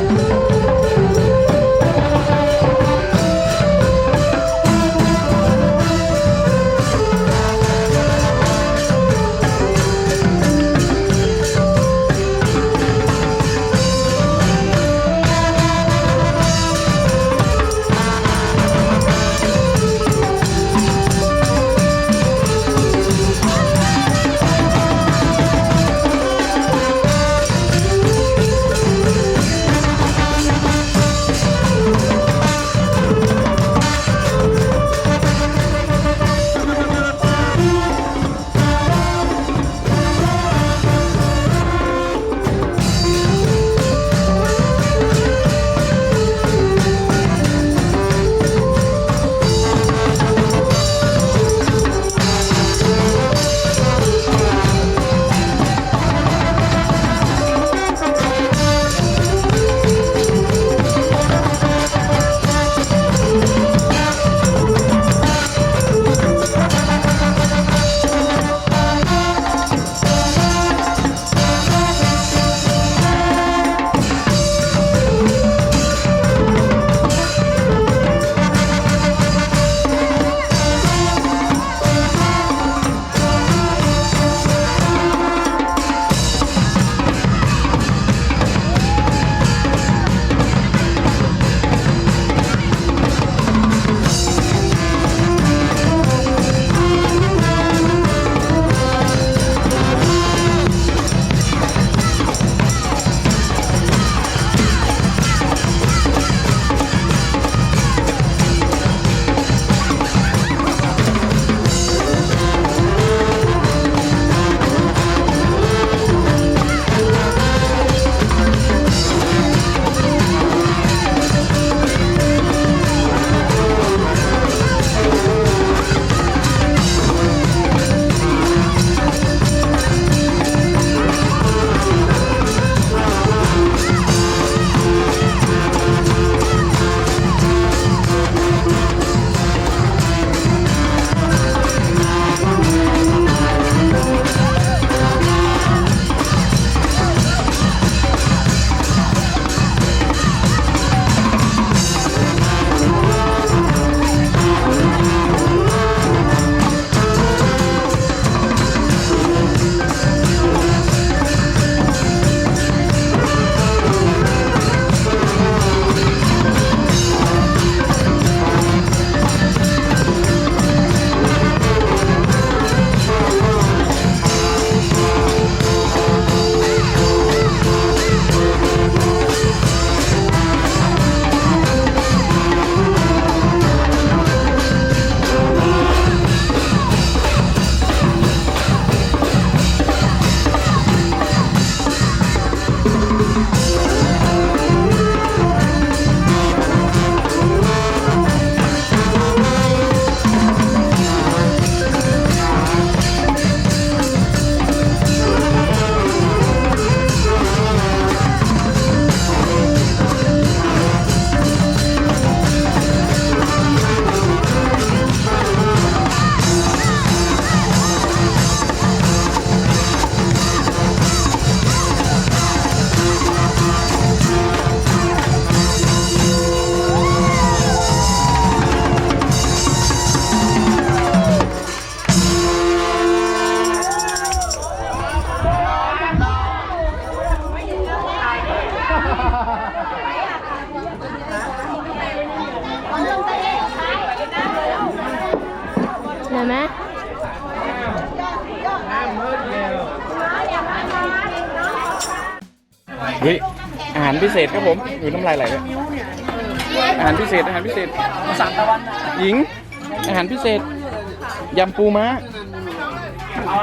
เเฮ้ยอาหารพิเศษครับผมอยู่น้ำลายไหลเลยอาหารพิเศษอาหารพิเศษสามตะวันหญิง อาหารพิเศษยำปูม้า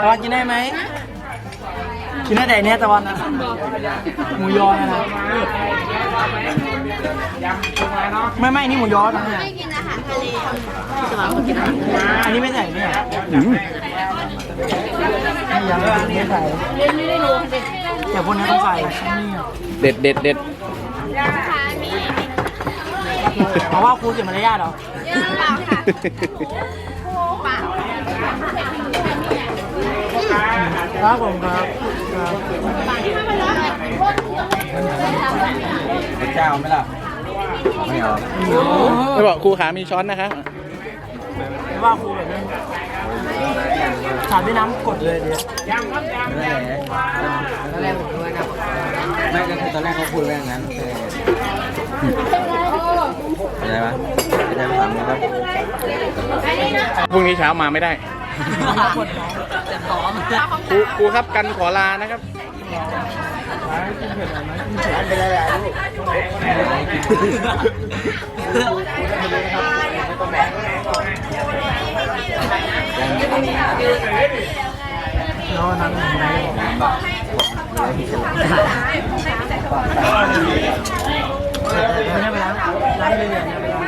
ตะวันกินได้ไหมกินได้แต่เนี้ยตะวันนะหมูยอนะนะไม่ไม่นี่หมูยอทั้งนั้นไม่กินอาหารทะเลอันนี้ไม่ใส่เนี่ยอืมยังไม่ใส่เล่นไม่ได้รู้เด็ก แต่พวกนี้ต้องใส่เด็ดเด็ดเด็ดค่ะมีเพราะว่าครูเสียมารยาทเหรอเยอะเปล่าค่ะเปล่าครับผมครับเจ้าไหมล่ะไม่เอาไม่บอกครูขามีช้อนนะคะ ว่าครูแบบนั้นถามพี่น้ำกดเลยดิไม่ได้ตอนแรกผมคิดว่านะไม่ก็คือตอนแรกเขาพูดเรื่องนั้นอะไรวะไม่ได้ถามนะครับพรุ่งนี้เช้ามาไม่ได้จะพร้อมครูครูครับกันขอลานะครับ เป็นอะไรลูก น้องนั้นไม่ไปล้างล้างเลยเนี่ยไปล้าง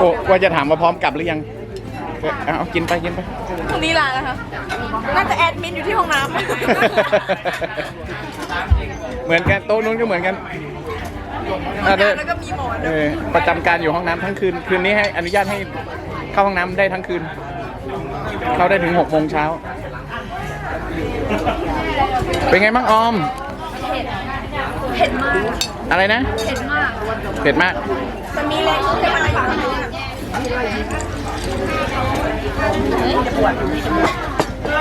โอ้ว่าจะถามว่าพร้อมกลับหรือยัง เออเอากินไปกินไปพรุ่งนี้ลานะคะน่าจะแอดมินอยู่ที่ห้องน้ำเหมือนกันโต๊ะนู้นก็เหมือนกัน อะเด้อแล้วก็มีหมอนเออประจำการอยู่ห้องน้ำทั้งคืน คืนนี้ให้อนุญาตให้เข้าห้องน้ำได้ทั้งคืน เข้าได้ถึงหกโมงเช้า เป็นไงบ้างออม เผ็ดมากอะไรนะ เผ็ดมากเผ็ดมาก มันมีเล็กจะมาอยู่ข้างนอก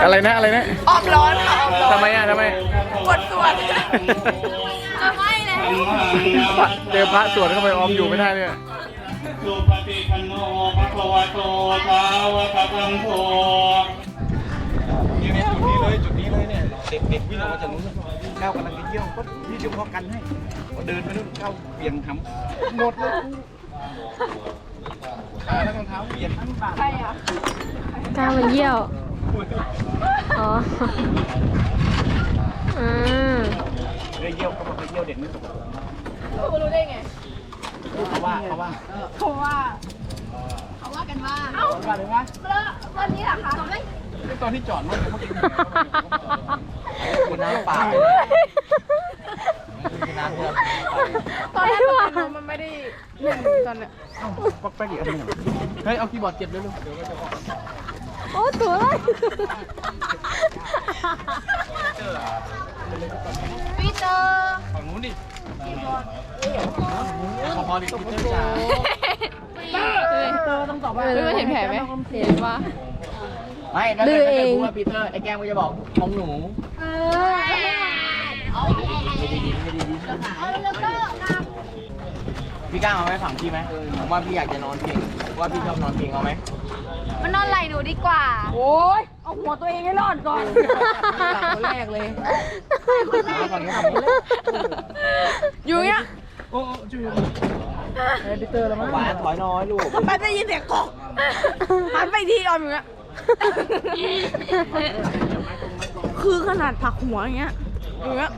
อะไรนะ อะไรนะออมร้อนค่ะออมร้อนทำไมอะทำไม ปวดส่วนจะไม่ เจอพระสวดเข้าไปออมอยู่ไม่ได้เนี่ยสุปฏิปันโนภะคะวะโตสาวกสังโฆนี่เนี่ยจุดนี้เลยจุดนี้เลยเนี่ยเด็กเด็กวิ่งออกมาจากนู้นก้าวกำลังจะเยี่ยวก็พี่จะพ่อกันให้พอเดินไปนู่นก้าวเบี่ยงทำหมดเลยขาและรองเท้าเบี่ยงทั้งบาใครอะก้าวมันเยี่ยว อ๋อ อืม ได้เยี่ยวก็มาไปเยี่ยวเด็กไม่ตกคุณรู้ได้ไงเขาว่าเขาว่าเขาว่าเขาว่ากันว่าเอ้าว่าเลยว่าแล้ววันนี้เหรอคะไม่ตอนที่จอดรถเขากินคุณน้ำเปล่าคุณน้ำเพื่อนตอนแรกมันมันไม่ได้หนึ่งตอนเนี้ยปักแป๊กอีกอันหนึงเฮ้ยเอาคีย์บอร์ดเก็บเร็วๆเดี๋ยวก็จะบอกโอ้ตัวเลย พี่เจอฝั่งนู้นดิพอพอดิพีเตอร์จ๋าไม่เห็นแผลไหมเห็นว่าไม่แล้วถ้าเกิดพูดว่าปีเตอร์ไอ้แก้มก็จะบอกของหนูพี่ก้าวเอาไหมฝั่งพี่ไหมผมว่าพี่อยากจะนอนเพียงว่าพี่ชอบนอนเพียงเอาไหมมันนอนไหลหนูดีกว่า โอ้ยเอาหัวตัวเองให้รอดก่อนคนแรกเลย ฝั่งนี้ฝั่งนี้อยู่เนี้ยโอ้จูหวานถอยน้อยลูกมันได้ยินเสียงกอกหันไปทีออมอยู่เนี้ยคือขนาดผักหัวอย่างเงี้ยอย่างเงี้ย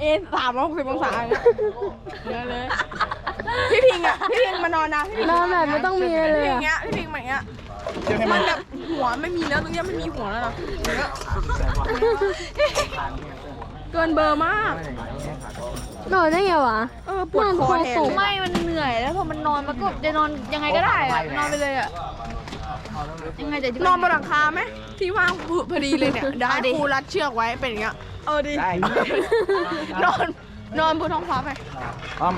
เอ็นสามร้อยหกสิบองศาอย่างเงี้ยเลยพี่พิงอะพี่พิงมานอนนะพี่พิงนอนแบบไม่ต้องมีอะไรเลยพี่พิงเงี้ยพี่พิงแบบเงี้ยเดี๋ยวให้มันแบบหัวไม่มีแล้วตรงเนี้ยไม่มีหัวแล้วนะอย่าง เงี้ยเกินเบอร์มาก นอนได้ไงวะเออปวดคอแทนนอนคอสูงไม่ มันเหนื่อย แล้วพอมันนอนมันก็จะนอนยังไงก็ได้อะนอนไปเลยอะยังไงจะนอนบนหลังคาไหมที่ว่างพอดีเลยเนี่ยได้ครูรัดเชือกไว้เป็นอย่างเงี้ยเออดีได้นอนนอนบนท้องฟ้าไปออม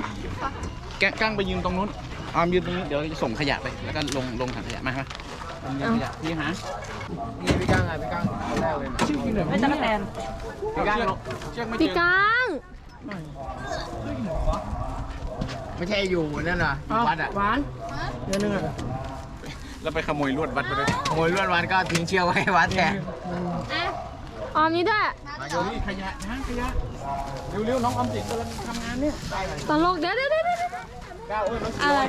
แกกั้งไปยืนตรงนู้นออมยืนตรงนี้เดี๋ยวจะส่งขยะไปแล้วก็ลงลงถังขยะมาครับ พี่หานี่พี่ก้างไงพี่ก้างคนแรกเลยชื่อพี่หน่อยไม่ตะกรแตนพี่ก้างเชือกไม่พี่เจอก้างไม่ใช่อยู่นั่นน่ะอยู่วัดอะหวานเดี๋ยวนึงอะแล้วไปขโมยลวดวัดไปด้วยขโมยลวดวัดก็ทิ้งเชือกไว้ให้วัดแทนออมนี้ด้วยเดี๋ยนี่ขยะนะขยะเร็วๆน้องออมสินกำลังทำงานเนี่ยตลกเดี๋ยวเดี๋ยวเดี๋ยวเดี๋ยวก้าวเอ้ยน้องสิอะไร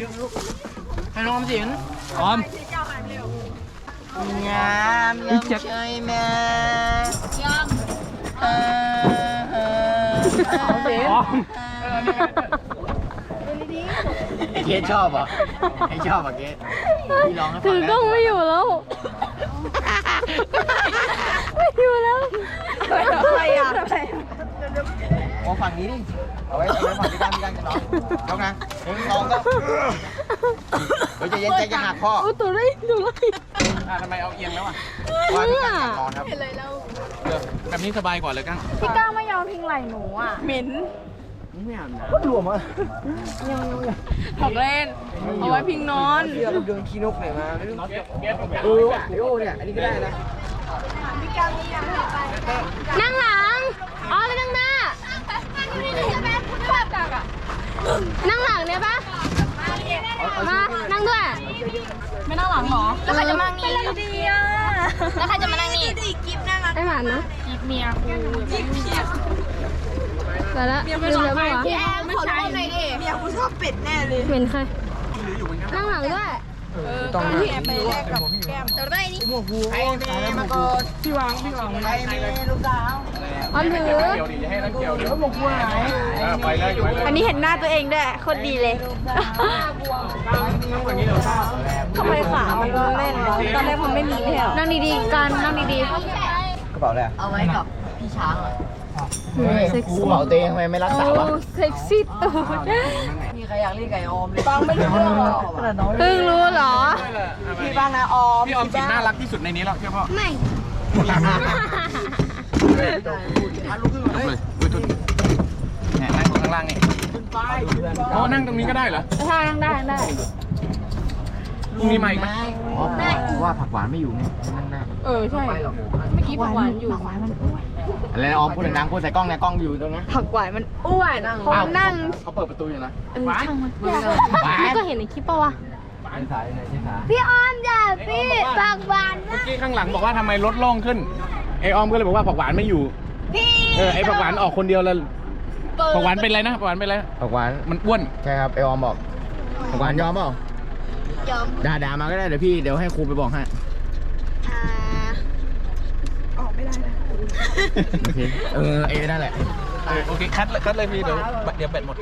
ให้น้องออมสินออม งามยำเชยแม่ยำเออเออออมไอเกดชอบเหรอไอชอบเหรอเกดพี่ร้องให้ฟัถืงอได้กล้องไม่อยู่แล้วไม่อยู่แล้วอะไรอะมองฝั่งนี้ดิเอาไว้เอาไว้ฝั่งพี่ก้างพี่ก้างจะร้องยกนะหนึ่งสองก็ฮ้ยใจเย็นใจจะหักพ่อโอ้ตัวไรตัวไร อ่าทำไมเอาเอียงแล้วอะว่าพี่กันอยากนอนครับเออแบบนี้สบายกว่าเลยกั้งพี่ก้าวไม่ยอมทิ้งไหลหนูอะเหม็นก็รวมอะถอกเล่นเอาไว้พิงนอนเรือเราเดินขี้นกไหนมาเออว่ะโอ้เนี่ยอันนี้ก็ได้นะนั่งหลังอ๋อไปนั่งหน้านั่งหลังเนี่ยปะ มานั่งด้วย ไม่นั่งหลังหรอ แล้วใครจะมานั่งนี่ดีอะแล้วใครจะมานั่งนี่ไอ้หวานนะเมียกูแล้วละลืมแล้วปะวะพี่แอมขอรูปหน่อยดิเมียกูชอบเป็ดแน่เลยเหม็นใครนั่งหลังด้วยต้องพี่แอมไปแลกกับแก้มตัวไรนี่ใครมีมาก่อนพี่วางพี่วางใครมีลูกสาว ออมถือเกี่ยวดิอย่าให้นั่งเกี่ยวเดี๋ยวบอกว่าไหนเออไปเลยไปเลยอันนี้เห็นหน้าตัวเองด้วยโคตรดีเลยทำไมขามันแน่นวะตอนแรกมันไม่มีไม่ใช่เหรอนั่งดีๆกันนั่งดีกระเป๋าอะไรเอาไว้กับพี่ช้างเหรอๆเซ็กกระซี่เป๋าเต้ทำไมไม่รักษาวะโอ้เซ็กซี่ตูดมีใครอยากเล่นไก่ออมเลยฟังไม่รู้เรื่องหรอกเพิ่งรู้เหรอ พี่บ้างนะออมพี่ออมสินน่ารักที่สุดในนี้แล้วเชื่อพ่อไม่จบ เลยอุ้ยทุนเนี่ยนั่งตรงข้างล่างนี่อ๋อนั่งตรงนี้ก็ได้เหรอ ถ้านั่งได้นั่งได้พรุ่งนี้มาอีกไหมว่าผักหวานไม่อยู่ไงนั่งได้เออใช่ เมื่อกี้ผักหวานอยู่ อะไรนะออมพูดดังๆพูดใส่กล้องในกล้องอยู่ตรงนั้นผักหวานมันอ้วนเขานั่งเขาเปิดประตูอยู่นะเออช่างมันพี่ก็เห็นในคลิปปะวะสายไหนที่สายพี่ออนอย่พี่ปากหวานเมื่อกี้ข้างหลังบอกว่าทำไมรถโล่งขึ้น ไอออมก็เลยบอกว่าผักหวานไม่อยู่เออไอผักหวานออกคนเดียวแล้วผักหวานเป็นไรนะผักหวานเป็นไรนะผักหวานมันอ้วน ใช่ครับไอออมบอกผักหวานยอมเปล่ายอมด่าด่ามาก็ได้เดี๋ยวพี่เดี๋ยวให้ครูไปบอกให้อ่าโอเคเออเอนั่นแหละ เออโอเค คัดเลยคัดเลยพี่เดี๋ยวเดี๋ยวแบตหมด